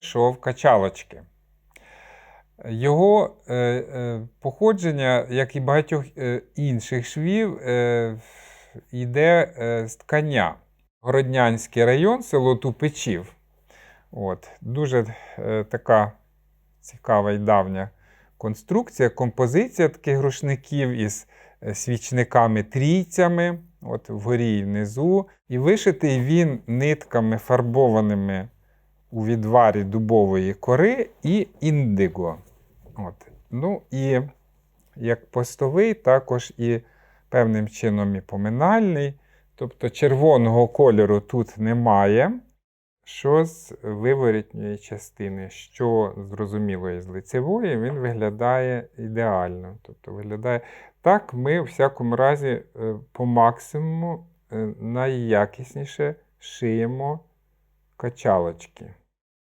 шов качалочки. Його е, е, походження, як і багатьох е, інших швів, е, йде е, з ткання. Городнянський район, село Тупичів. От, дуже е, така цікава і давня конструкція, композиція таких рушників із е, свічниками-трійцями, от вгорі і внизу. І вишитий він нитками фарбованими у відварі дубової кори і індиго. От. Ну і як постовий, також і певним чином і поминальний. Тобто червоного кольору тут немає. Що з виворітньої частини, що зрозуміло із лицевої, він виглядає ідеально. Тобто виглядає так, ми в всякому разі е, по максимуму е, найякісніше шиємо качалочки.